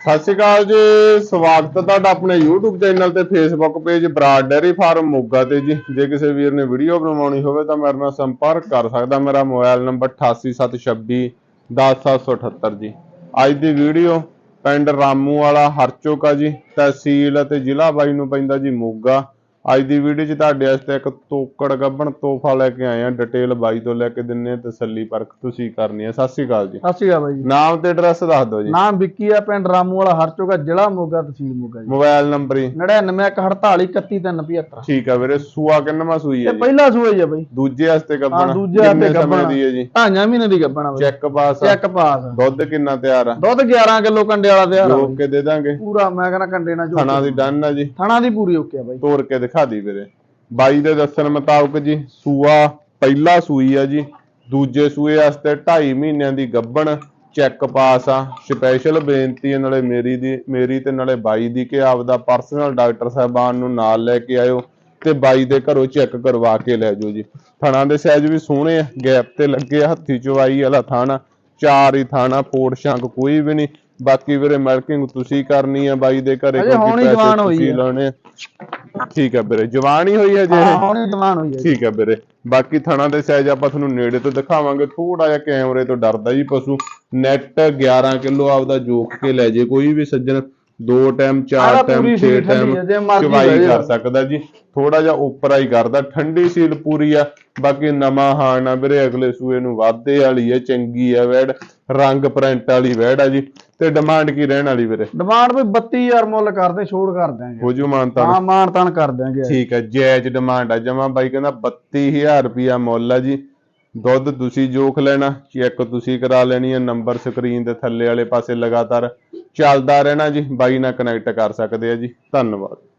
ਸਤਿ ਸ਼੍ਰੀ ਅਕਾਲ ਜੀ, ਸਵਾਗਤ ਹੈ ਤੁਹਾਡਾ ਆਪਣੇ YouTube ਚੈਨਲ ਤੇ Facebook page Brar dairy farm, Moga ਤੇ ਜੀ। ਜੇ ਕਿਸੇ ਵੀਰ ਨੇ ਵੀਡੀਓ ਬਣਵਾਉਣੀ ਹੋਵੇ ਤਾਂ ਮੇਰੇ ਨਾਲ ਸੰਪਰਕ ਕਰ ਸਕਦਾ, ਮੇਰਾ ਮੋਬਾਈਲ ਨੰਬਰ 8876 10778 ਜੀ। ਅੱਜ ਦੀ ਵੀਡੀਓ ਪਿੰਡ ਰਾਮੂ ਵਾਲਾ ਹਰਚੋਕਾ ਜੀ, ਤਹਿਸੀਲ ਅਤੇ ਜ਼ਿਲ੍ਹਾ ਬਾਈ ਨੂੰ ਪੈਂਦਾ ਜੀ, ਮੋਗਾ। ਅੱਜ ਦੀ ਵੀਡੀਓ 'ਚ ਤੁਹਾਡੇ ਵਾਸਤੇ ਇੱਕ ਤੋਕੜ ਗੱਬਣ ਤੋਹਫਾ ਲੈ ਕੇ ਆਏ ਆ ਡਿਟੇਲ ਬਾਈ ਤੋਂ ਲੈ ਕੇ ਦਿੰਨੇ ਆ ਤਸੱਲੀ ਪਰਖ ਤੁਸੀਂ ਕਰਨੀ ਹੈ ਸਤਿ ਸ਼੍ਰੀ ਅਕਾਲ ਜੀ। ਸਤਿ ਸ਼੍ਰੀ ਅਕਾਲ ਬਾਈ ਜੀ। ਨਾਮ ਤੇ ਐਡਰੈਸ ਦੱਸ ਦਿਓ ਜੀ। ਨਾਮ ਵਿੱਕੀ ਆ ਪਿੰਡ ਰਾਮੂ ਵਾਲਾ ਹਰਚੋਗਾ ਜ਼ਿਲ੍ਹਾ ਮੋਗਾ ਤਹਿਸੀਲ ਮੋਗਾ ਜੀ। ਮੋਬਾਈਲ ਨੰਬਰ ਹੀ। 9914831375 ਠੀਕ ਆ ਵੀਰੇ ਸੂਆ ਕਿੰਨਵਾਂ ਸੂਈ ਹੈ ਜੀ? ਪਹਿਲਾ ਸੂਆ ਹੀ ਆ ਬਾਈ। ਦੂਜੇ ਵਾਸਤੇ ਹਾਂ ਗੱਬਣ ਦੂਜੇ ਸਮੇਂ ਗੱਬਣਾ ਦੀ ਹੈ ਜੀ? ਢਾਈਆਂ ਮਹੀਨੇ ਦੀ ਗੱਬਣਾ ਬਾਈ। ਚੈੱਕ ਪਾਸ ਆ? ਚੈੱਕ ਪਾਸ ਦੁੱਧ ਕਿੰਨਾ ਤਿਆਰ ਆ? ਦੁੱਧ 11 ਕਿਲੋ ਕੰਡੇ ਵਾਲਾ ਤਿਆਰ ਆ ਰੋਕ ਬਾਈ। ਕੇ ਦੇ ਦਾਂਗੇ। ਪੂਰਾ ਮੈਂ ਕਹਿੰਦਾ ਕੰਡੇ ਨਾਲ ਥਣਾ ਦੀ ਡਨ ਆ ਜੀ। ਥਣਾ ਦੀ ਪੂਰੀ ਓਕੇ ਆ ਬਾਈ। ਤੋੜ ਕੇ ਦਿਖਾ ਦੀ ਵੀਰੇ। ਬਾਈ ਦੇ ਦੱਸਣ ਮੁਤਾਬਕ ਜੀ, ਸੂਆ ਪਹਿਲਾ ਸੂਈ ਆ ਜੀ। ਦੂਜੇ ਸੂਏ ਵਾਸਤੇ 2.5 ਮਹੀਨਿਆਂ ਦੀ ਗੱਬਣ ਚੈੱਕ ਪਾਸ ਆ। ਸਪੈਸ਼ਲ ਬੇਨਤੀ ਹੈ ਨਾਲੇ ਮੇਰੀ ਦੀ, ਮੇਰੀ ਤੇ ਨਾਲੇ ਬਾਈ ਦੀ ਕਿ ਆਪਦਾ ਪਰਸਨਲ ਡਾਕਟਰ ਸਾਹਿਬਾਨ ਨੂੰ ਨਾਲ ਲੈ ਕੇ ਆਇਓ ਤੇ ਬਾਈ ਦੇ ਘਰੋਂ ਚੈੱਕ ਕਰਵਾ ਕੇ ਲੈ ਜਾਓ ਜੀ। ਥਾਣਾ ਦੇ ਸਾਈਜ਼ ਵੀ ਸੋਹਣੇ ਆ, ਗੈਪ ਤੇ ਲੱਗੇ ਆ, ਹੱਥੀ ਚਵਾਈ ਵਾਲਾ ਥਾਣਾ, ਚਾਰ ਹੀ ਥਾਣਾ ਫੋੜ ਸ਼ੰਕ ਕੋਈ ਵੀ ਨਹੀਂ। ਬਾਕੀ ਵੀਰੇ ਮਾਰਕਿੰਗ ਤੁਸੀਂ ਕਰਨੀ ਆ ਬਾਈ ਦੇ ਘਰੇ ਅਜੇ ਹੁਣ ਹੀ ਜਵਾਨ ਹੋਈ ਤੁਸੀਂ ਆ। ਲਾਉਣੇ ਆ। ਠੀਕ ਹੈ ਵੀਰੇ ਜਵਾਨ ਹੀ ਹੋਈ ਹੈ ਜੇ ਹਾਂ ਹੁਣੇ ਦਵਾਨ ਹੋਈ ਆ ਜੀ। ਠੀਕ ਹੈ ਵੀਰੇ ਬਾਕੀ ਥਣਾ ਦੇ ਸਾਈਜ਼ ਆਪਾਂ ਤੁਹਾਨੂੰ ਨੇੜੇ ਤੋਂ ਦਿਖਾਵਾਂਗੇ ਥੋੜਾ ਜਿਹਾ ਕੈਮਰੇ ਤੋਂ ਡਰਦਾ ਜੀ ਪਸ਼ੂ ਨੈਟ 11 ਕਿਲੋ ਆਪਦਾ ਜੋਕ ਕੇ ਲੈ ਜੇ ਕੋਈ ਵੀ ਸੱਜਣ ਦੋ ਟਾਈਮ ਚਾਰ ਟਾਈਮ ਪੂਰੀ 6 ਸੀਲ ਟਾਈਮ ਚਵਾਈ ਕਰ। ਸਕਦਾ ਜੀ। ਥੋੜਾ ਜਿਹਾ ਉੱਪਰ ਹੀ ਕਰਦਾ ਠੰਡੀ ਸੀਲ ਪੂਰੀ ਆ। ਬਾਕੀ ਨਵਾਂ ਹਾਣ ਆ ਵੀਰੇ ਅਗਲੇ ਸੂਏ ਨੂੰ ਵਾਧੇ ਵਾਲੀ ਹੈ ਚੰਗੀ ਆ ਵੈੜ ਰੰਗ ਪ੍ਰਿੰਟ ਵਾਲੀ ਵੈੜ ਆ ਜੀ। ਤੇ ਡਿਮਾਂਡ ਕੀ ਰਹਿਣ ਵਾਲੀ ਵੀਰੇ? ਡਿਮਾਂਡ ਵੀ 32000 ਮੁੱਲ ਕਰਦੇ ਛੋੜ ਕਰ ਦਿਆਂਗੇ। ਹੋ ਜੂ ਮਾਨਤਾ ਹਾਂ ਮਾਨ ਤਾਨ ਕਰ ਦਿਆਂਗੇ। ਠੀਕ ਹੈ ਜਾਇਜ਼ ਡਿਮਾਂਡ ਆ। ਜਮਾ ਬਾਈ ਕਹਿੰਦਾ 32000 ਰੁਪਿਆ ਮੁੱਲ ਆ ਜੀ। ਦੁੱਧ ਤੁਸੀਂ ਜੋਖ ਲੈਣਾ ਚੈੱਕ ਤੁਸੀਂ ਕਰਾ ਲੈਣੀ ਹੈ ਨੰਬਰ ਸਕਰੀਨ ਦੇ ਥੱਲੇ ਵਾਲੇ ਪਾਸੇ ਲਗਾਤਾਰ। ਚੱਲਦਾ ਰਹਿਣਾ ਜੀ। ਬਾਈ ਨਾਲ ਕਨੈਕਟ ਕਰ ਸਕਦੇ ਆ ਜੀ। ਧੰਨਵਾਦ।